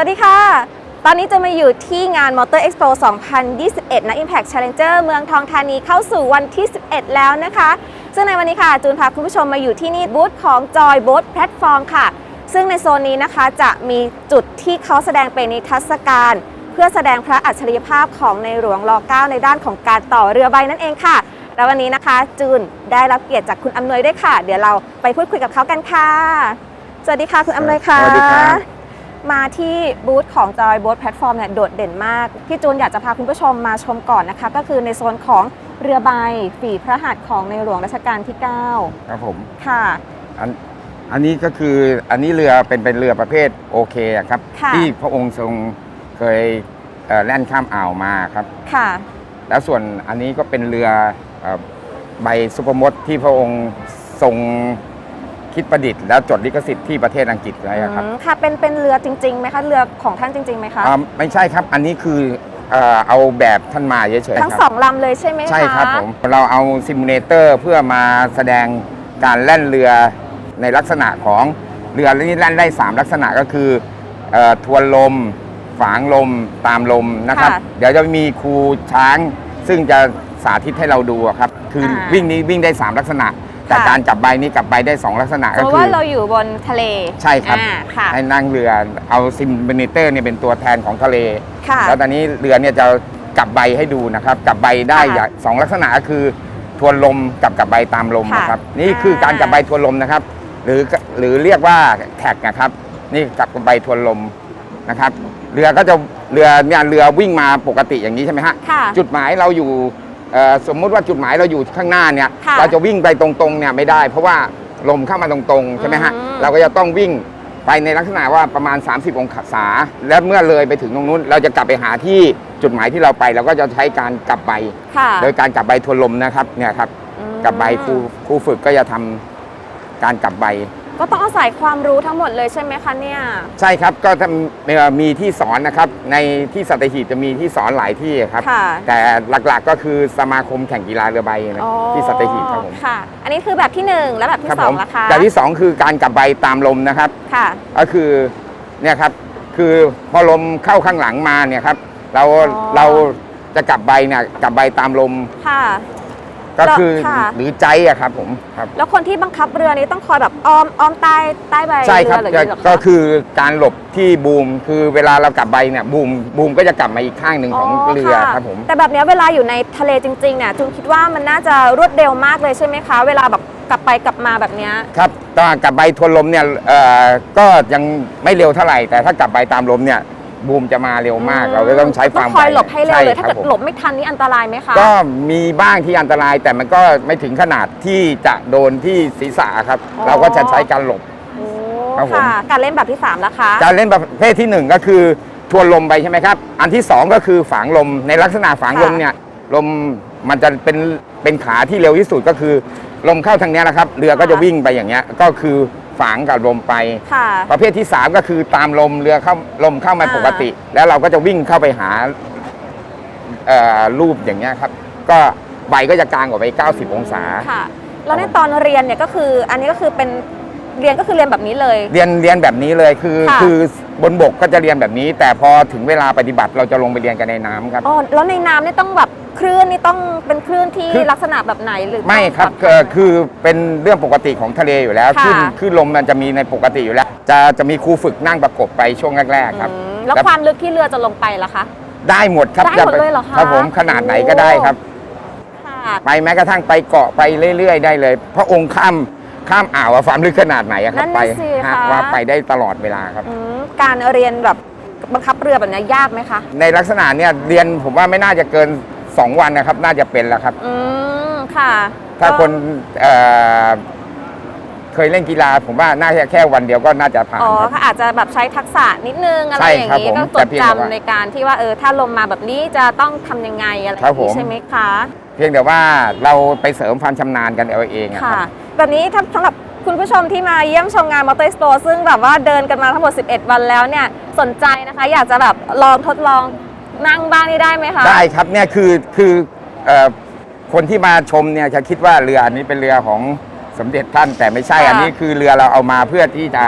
สวัสดีค่ะ ตอนนี้จะมาอยู่ที่งาน Motor Expo 2021 นะ Impact Challenger เมืองทองธานีเข้าสู่วันที่ 11 แล้วนะคะ ซึ่งในวันนี้ค่ะ จูนพาคุณผู้ชมมาอยู่ที่นี่บูธของ Joy Boat Platform ค่ะ ซึ่งในโซนนี้นะคะจะมีจุดที่เขาแสดงเป็นนิทรรศการ เพื่อแสดงพระอัจฉริยภาพของในหลวงร9ในด้านของการต่อเรือใบนั่นเองค่ะ แล้ววันนี้นะคะ จูนได้รับเกียรติจากคุณอำนวยด้วยค่ะ เดี๋ยวเราไปพูดคุยกับเขากันค่ะ สวัสดีค่ะคุณอำนวยค่ะสวัสดีครับ มาที่บูธของ Joy Boat Platform เนี่ยโดดเด่นมาก พี่จูนอยากจะพาคุณผู้ชมมาชมก่อนนะคะ ก็คือในโซนของเรือใบฝีพระหัตถ์ของในหลวงรัชกาลที่ครับผม9ค่ะ อันอันนี้ก็คืออันนี้เรือเป็นเป็นเรือประเภทโอเคอะครับ ค่ะที่พระองค์ทรงเคยเอ่อแล่นข้ามอ่าวมาครับ ค่ะ แล้วส่วนอันนี้ก็เป็นเรือเอ่อใบซุปเปอร์มดที่พระองค์ทรง คิดประดิษฐ์แล้วจดลิขสิทธิ์ที่ประเทศอังกฤษไว้อะครับอืมค่ะเป็นเป็นเรือจริงๆไหมคะเรือของท่านจริงๆไหมคะอ่าไม่ใช่ครับ อันนี้คือเอ่อเอาแบบท่านมาเฉยๆทั้งคสรัอบงลำเลยใช่ไหมคะใช่ครับผมเราเอาซิมูเลเตอร์เพื่อมาแสดงการแล่นเรือในลักษณะของเรือนี่แล่นได้3ลักษณะก็คือเอ่อทวนลม ฝางลมตามลมนะครับ เดี๋ยวจะมีครูช้าง ซึ่งจะสาธิตให้เราดูอะครับคืออา วิ่งนี้วิ่งได้3ลักษณะ แต่ค่ะ การกลับใบนี้กลับใบได้2ลักษณะสมก็มติคืว่าอ เราอยู่บนทะเลใช่ครับ อ่าค่ะ ให้นั่งเรือเอาซิมูเลเตอร์เนี่ยเป็นตัวแทนของทะเล ค่ะ แล้วตอนนี้เรือเนี่ยจะกลับใบให้ดูนะครับกลับใบได้ค่ะอย่างสองลักษณะก็คือทวนลมกับกลับใบตามลมค่ะนะครับนี่คือการอ่ากลับใบทวนลมนะครับ หรือหรือเรียกว่าแท็กนะครับนี่กลับใบทวนลมนะครับ เรือก็จะเรือเนี่ยเรือวิ่งมาปกติอย่างนี้ใช่ไหมฮะค่ะ จุดหมายเราอยู่ เอ่อสมมุติว่าจุดหมายเราอยู่ข้างหน้าเนี่ยค่ะเราจะวิ่งไปตรงๆเนี่ยไม่ได้ เพราะว่าลมเข้ามาตรงๆใช่ไหมฮะอืม เราก็จะต้องวิ่งไปในลักษณะว่าประมาณ 30 องศาและเมื่อเลยไปถึงตรงนู้น เราจะกลับไปหาที่จุดหมายที่เราไป เราก็จะใช้การกลับใบ ค่ะโดยการกลับใบทวนลมนะครับเนี่ยครับ อืม กลับใบครูครูฝึกก็จะทำการกลับใบ ก็ต้องอาศัยความรู้ทั้งหมดเลยใช่ไหมคะเนี่ย ใช่ครับก็ทำเอ่อมีที่สอนนะครับ ในที่สัตหีบจะมีที่สอนหลายที่ครับ ค่ะ แต่หลักๆก็คือสมาคมแข่งกีฬาเรือใบนะอ๋อที่สัตหีบครับผมค่ะ อันนี้คือแบบที่หนึ่งและแบบที่ครับสอผงมละคะแบบที่สองคือการกลับใบตามลมนะครับ ค่ะ ก็คือเนี่ยครับคือพอลมเข้าข้างหลังมาเนี่ยครับ เราอ๋อ เราจะกลับใบเนี่ยกลับใบตามลม ค่ะ ก็คือค่ะ หรือใจอะครับผมครับ แล้วคนที่บังคับเรือนี้ต้องคอยแบบอ้อมอ้อมใต้ใต้ใบใช่ครับเรือหรือก็ยังไงเหรอคะ ก็คือการหลบที่บูมคือเวลาเรากลับใบเนี่ยบูมบูมก็จะกลับมาอีกข้างหนึ่งของเรือค่ะครับผม แต่แบบเนี้ยเวลาอยู่ในทะเลจริงๆเนี่ยจูนคิดว่ามันน่าจะรวดเร็วมากเลยใช่ไหมคะ เวลาแบบกลับไปกลับมาแบบเนี้ยครับถ้ากลับใบทวนลมเนี่ยเอ่อก็ยังไม่เร็วเท่าไหร่ แต่ถ้ากลับใบตามลมเนี่ย บูมจะมาเร็วมากอืมเราก็ต้องใช้ความต้องคอยหลบให้เร็วเลยช่ถ้าคเกิบดผมหลบไม่ทันนี่อันตรายไหมคะก็มีบ้างที่อันตรายแต่มันก็ไม่ถึงขนาดที่จะโดนที่ศีรษะครับอ๋อเราก็จะใช้การหลบโอ้ครับผมค่ะการเล่นแบบที่3แล้วคะการเล่นประเภทที่หนึ่งก็คือทวนลมไปใช่ไหมครับ อันที่สองก็คือฝางลมในลักษณะฝางลมเนี่ยลมมันจะเป็นเป็นขาที่เร็วที่สุดก็คือ ลมเข้าทางเนี้ยนะครับ เรือก็จะวิ่งไปอย่างเงี้ยก็คือ ฝางกับลมไป ค่ะ ประเภทที่ 3 ก็คือตามลมเรือเข้าลมเข้ามาอ่า ปกติ แล้วเราก็จะวิ่งเข้าไปหาเอ่อรูปอย่างเงี้ยครับ ก็ใบก็จะกลางออกไป 90 องศา ค่ะ แล้วในตอนเรียนเนี่ยก็คืออันนี้ก็คือเป็นเรียนก็คือเรียนแบบนี้เลย เรียนเรียนแบบนี้เลยคือค่ะ คือบนบกก็จะเรียนแบบนี้ แต่พอถึงเวลาปฏิบัติเราจะลงไปเรียนกันในน้ำครับ อ๋อแล้วในน้ำนี่ต้องแบบ คลื่นนี่ต้องเป็นคลื่นที่คือลักษณะแบบไหนหรือไม่ครับต้องเอ่อคือเป็นเรื่องปกติของทะเลอยู่แล้วค่ะ ขึ้นขึ้นลมมันจะมีในปกติอยู่แล้ว จะจะมีครูฝึกนั่งประกบไปช่วงแรกๆครับอืมแล้วครับความลึกที่เรือจะลงไปล่ะคะ ได้หมดครับได้หมดจะปเลยเหรอคะ ครับผมขนาดไหนก็ได้ครับ ค่ะไปแม้กระทั่งไปเกาะไปเรื่อย ๆ ได้เลย พระองค์ข้ามข้ามอ่าวอะความลึกขนาดไหนอะครับนั่นไปน่ะสิฮะคะว่าไปได้ตลอดเวลาครับ อืมการเรียนแบบบังคับเรือแบบเนี้ยยากไหมคะ ในลักษณะเนี่ยเรียนผมว่าไม่น่าจะเกิน 2วันนะครับ น่าจะเป็นแล้วครับ อืมค่ะถ้าก็คนเอ่อเคยเล่นกีฬาผมว่าน่าจะแค่วันเดียวก็น่าจะผ่านอ๋อครับ ค่ะอาจจะแบบใช้ทักษะนิดนึงอะไรใช่อย่างครับนี้ผมก็จแต่ดเพียงแต่ว่าจำในการที่ว่าเออถ้าลมมาแบบนี้จะต้องทำยังไงอะไรอครัย่าบงนี้ผมใช่ไหมคะเพียงแต่ว่าเราไปเสริมความชำนาญกันเอาเองอะคค่ะ รับ แบบนี้ถ้าสำหรับคุณผู้ชมที่มาเยี่ยมชมงานมอเตอร์สโตร์ซึ่งแบบว่าเดินกันมาทั้งหมด 11 วันแล้วเนี่ยสนใจนะคะ อยากจะแบบลองทดลอง นั่งบ้างนี่ได้ไหมคะ ได้ครับเนี่ยคือคือเอ่อคนที่มาชมเนี่ยจะคิดว่าเรืออันนี้เป็นเรือของสมเด็จท่านแต่ไม่ใช่ค่ะอันนี้คือเรือเราเอามาเพื่อที่จะ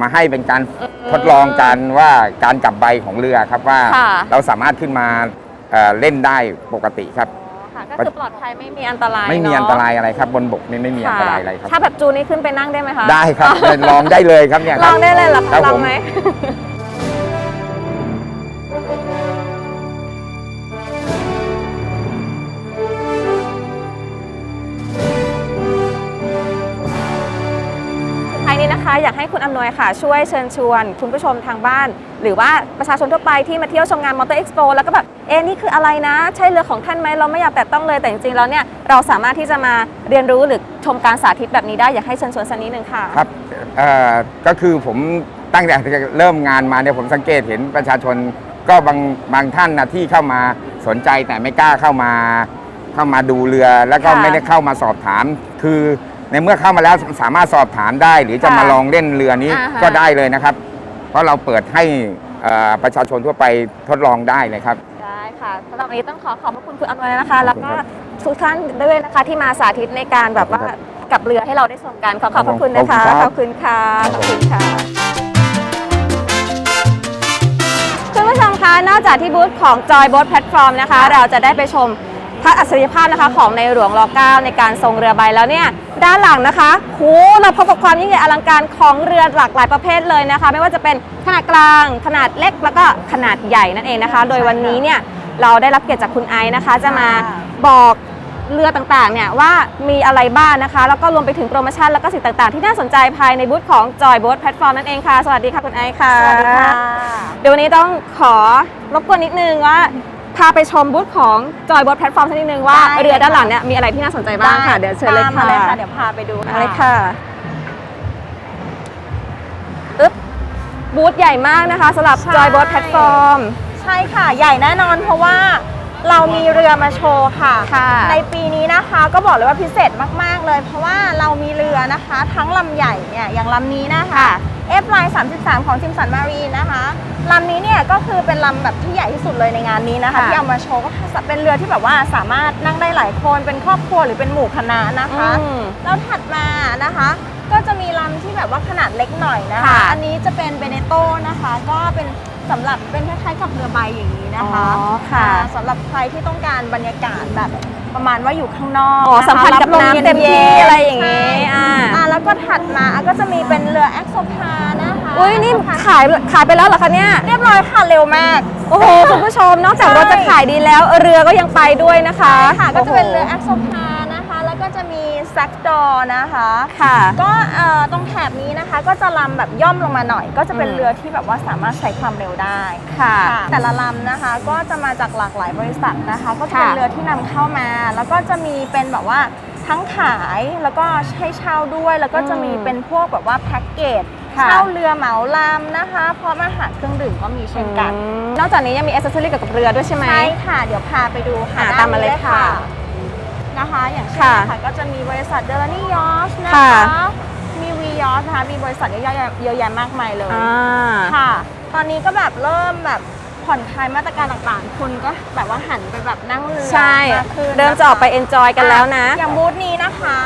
มาให้เป็นการอืมทดลองกันว่าการจับใบของเรือครับว่าค่ะ เราสามารถขึ้นมาเอ่อเล่นได้ปกติครับค่ะก็คือปลอดภัยไม่มีอันตรายไม่มีเะอันตรายอะไรครับ บนบกนี่ไม่มีอันตรายอะไรครับ ถ้าแบบจูนนี่ขึ้นไปนั่งได้ไหมคะ ได้ครับ ลองได้เลยครับเนี่ยคลรับ องได้เลยเหรอครัคะบลอผงมไหม อยากให้คุณอำนวยค่ะ ช่วยเชิญชวน คุณผู้ชมทางบ้าน หรือว่าประชาชนทั่วไปที่มาเที่ยวชมงานมอเตอร์เอ็กซ์โปแล้วก็แบบเอ๊ะนี่คืออะไรนะ ใช่เรือของท่านไหมเราไม่อยากแตะต้องเลยแต่จริงๆแล้วเนี่ยเราสามารถที่จะมาเรียนรู้หรือชมการสาธิตแบบนี้ได้อยากให้เชิญชวนสักนิดนึงค่ะครับเอ่อก็คือผมตั้งแต่เริ่มงานมาเนี่ยผมสังเกตเห็นประชาชนก็บางบางท่านนะที่เข้ามาสนใจแต่ไม่กล้าเข้ามา เข้ามาดูเรือแล้วก็ค่ะไม่ได้เข้ามาสอบถาม คือ ในเมื่อเข้ามาแล้วสามารถสอบถามได้ หรือจะค่ะมาลองเล่นเรือนี้อ่าฮะ ก็ได้เลยนะครับ เพราะเราเปิดให้เอ่อประชาชนทั่วไปทดลองได้เลยครับ ได้ค่ะสำหรับวันนี้ต้องขอขอบพระคุณคุณอำนวยนะคะขแล้อบวคุณก็ครับทุกท่านด้วยนะคะที่มาสาธิตในการแบบว่าขอบคุณครับกับเรือให้เราได้ชมกันขอขอบพระคุณนะคะ ขขออบบคุคุณณค่ะครับขอบคุณค่ะ คุณผู้ชมคะ นอกจากที่บูธของ Joy Boat Platform นะคะ เราจะได้ไปชม ทัศน์อัจฉริยภาพนะคะของในหลวงร9ในการทรงเรือใบแล้วเนี่ยด้านหลังนะคะโหเราพบกับความยิ่งใหญ่อลังการของเรือหลากหลายประเภทเลยนะคะ ไม่ว่าจะเป็นขนาดกลาง ขนาดเล็กแล้วก็ขนาดใหญ่นั่นเองนะคะ โดยวันนี้เนี่ยเราได้รับเกียรติจากคุณไอซ์นะคะ จะมาบอกเรือต่างๆเนี่ยว่ามีอะไรบ้างนะคะ แล้วก็รวมไปถึงโปรโมชั่นแล้วก็สิ่งต่างๆ ที่น่าสนใจภายในบูธของ Joy Boat Platform นั่นเองค่ะ สวัสดีค่ะคุณไอซ์ค่ะ สวัสดีค่ะ เดี๋ยววันนี้ต้องขอรบกวนนิดนึงว่า พาไปชมบูธของ Joy Boat Platform สักนิดนึงว่าได้เลยเรือด้านหลังเนี่ยมีอะไรที่น่าสนใจบ้างค่ะ เดี๋ยวเชิญเลยตามค่ะมาเลยค่ะ เดี๋ยวพาไปดูมาเลยค่ะอึ๊บบูธใหญ่มากนะคะสำหรับ Joy Boat Platform ใช่ค่ะ ใหญ่แน่นอนเพราะว่า เรามีเรือมาโชว์ค่ะ ค่ะ ในปีนี้นะคะก็บอกเลยว่าพิเศษมาก ๆ เลย เพราะว่าเรามีเรือนะคะ ทั้งลำใหญ่เนี่ยอย่างลำนี้นะคะค่ะ F line 33 ของจิมสันมารีนนะคะลำนี้เนี่ยก็คือเป็นลำแบบที่ใหญ่ที่สุดเลยในงานนี้นะคะ ค่ะที่เอามาโชว์ก็เป็นเรือที่แบบว่าสามารถนั่งได้หลายคนเป็นครอบครัวหรือเป็นหมู่คณะนะคะ อืมแล้วถัดมานะคะ ก็จะมีลำที่แบบว่าขนาดเล็กหน่อยนะคะ ค่ะ อันนี้จะเป็นเบเนโตนะคะ ก็เป็น สำหรับเป็นคล้ายๆกับเรือใบอย่างนี้นะคะอ๋อค่ะ อ่าสำหรับใครที่ต้องการบรรยากาศแบบประมาณว่าอยู่ข้างนอกอ๋อนะคะสัมผัสกับลน้ำย็ๆเต็มที่อะไรอย่างนี้ ใช่อ่า อ่าแล้วก็ถัดมาก็จะมีเป็นเรือแอคโซพานะคะอุ้ยนี่ขายขายไปแล้วเหรอคะเนี่ย เรียบร้อยค่ะเร็วมาก โอ้โหคุณผู้ชมนอกจากใช่รถจะขายดีแล้ว เรือก็ยังไปด้วยนะคะใช่ค่ะก็จะเป็นเรือโโหแอคโซพ แซกดอนะคะค่ะ ก็เอ่อตรงแถบนี้นะคะ ก็จะลำแบบย่อมลงมาหน่อย ก็จะเป็นอืม เรือที่แบบว่าสามารถใช้ความเร็วได้ ค่ะ ค่ะแต่ละลำนะคะก็จะมาจากหลากหลายบริษัทนะคะ ก็จะเป็นค่ะเรือที่นำเข้ามา แล้วก็จะมีเป็นแบบว่าทั้งขายแล้วก็ให้เช่าด้วย แล้วก็จะมีอืมเป็นพวกแบบว่าแพ็กเกจค่ะเช่าเรือเหมาลำนะคะพร้อมอาหารเครื่องดื่มก็มีเช่นกัน อืมนอกจากนี้ยังมีอ c เซสซอรี่เกี่ยวกับเรือด้วยใช่ไหม ใช่ค่ะ เดี๋ยวพาไปดูค่ะอ่าด้นตามมาเลยนี้ค่ะ นะคะ อย่างเช่นค่ะนะคะก็จะมีบริษัทเดลนี่ยอชนะค่ะคะ มีวียอชนะคะ มีบริษัทเยอะแยะเยอะแยะมากมายเลยอ่าค่ะ ตอนนี้ก็แบบเริ่มแบบผ่อนคลายมาตรการต่างๆคุณก็แบบว่าหันไปแบบนั่งเรือใช่ มากขึ้นเริ่มจะออกไปนคเอนจอยกันแล้วนะอ่อย่างบูธนี้นะคะ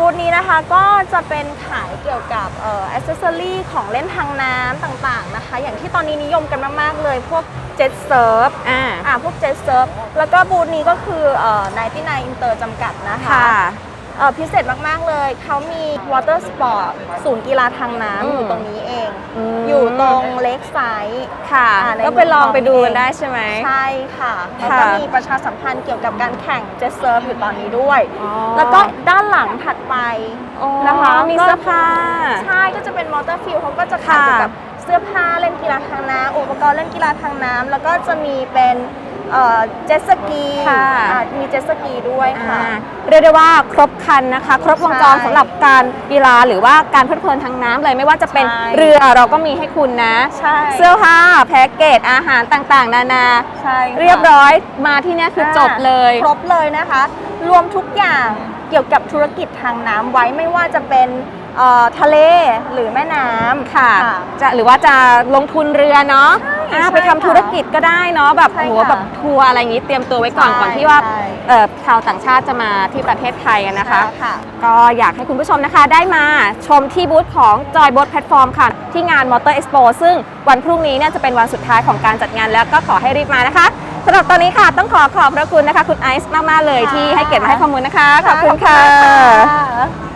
บูธนี้นะคะก็จะเป็นขายเกี่ยวกับเอ่ออ c เซสซอรี่ของเล่นทางน้ำต่างๆนะคะ อย่างที่ตอนนี้นิยมกันมากๆเลยพวกเจ็ตเซิร์ฟอ่า อ่าพวกเจ็ตเซิร์ฟแล้วก็บูธนี้ก็คือเอ่อ99 Inter จำกัดนะคะ ค่ะ เอ่อพิเศษมาก ๆ เลย เขามี Water Sport ศูนย์กีฬาทางน้ำอืมอยู่ตรงนี้เอง ม อยู่ตรงเลคไซด์ค่ะ อ่าในก็ไปลองไปดูเมืองทองกันได้ใช่ไหม ใช่ค่ะ แล้วค่ะก็มีประชาสัมพันธ์เกี่ยวกับการแข่งเจ็ตเซิร์ฟอยู่ตอนนี้ด้วย อ๋อแล้วก็ด้านหลังถัดไป อ๋อนะคะมีก็ เสื้อผ้า ใช่ก็จะเป็นมอเตอร์ฟิลเขาก็จะขายค่ะ เกี่ยวกับเสื้อผ้าเล่นกีฬาทางน้ำอุปกรณ์เล่นกีฬาทางน้ำแล้วก็จะมีเป็น เอ่อเจ็ตสกีค่ะ อ่ามีเจ็ตสกีด้วยค่ะอ่าเรียกได้ว่าครบครันนะคะ ครบวงจรใช่สำหรับการกีฬาหรือว่าการเพลิดเพลินทางน้ำเลยไม่ว่าจะเป็นใช่เรือเราก็มีให้คุณนะ ใช่ เสื้อผ้าแพ็กเกจอาหารต่างๆ นานา ใช่ค่ะ เรียบร้อยมาที่เนี่ยคือจบเลย ครบเลยนะคะ รวมทุกอย่างเกี่ยวกับธุรกิจทางน้ำไว้ไม่ว่าจะเป็นเอ่อ ทะเลหรือแม่น้ำค่ะ จะหรือว่าจะลงทุนเรือเนาะใช่อ่าใช่ไปทำธุรกิจก็ได้เนาะแบบใช่โอ้โหค่ะแบบทัวร์อะไรอย่างนี้เตรียมตัวไว้ก่อนใช่ก่อนที่ว่าใช่เอ่อชาวต่างชาติจะมาที่ประเทศไทยกันนะคะค่ะก็อยากให้คุณผู้ชมนะคะได้มาชมที่บูธของ Joy Boat Platform ค่ะ ที่งาน Motor Expo ซึ่งวันพรุ่งนี้เนี่ยจะเป็นวันสุดท้ายของการจัดงานแล้วก็ขอให้รีบมานะคะสำหรับตอนนี้ค่ะต้องขอขอบพระคุณนะคะ คุณไอซ์มาก ๆ เลยค่ะที่ให้เกียรติมาให้ข้อมูลนะคะ ขอบคุณขอบคุณค่ะค่ะ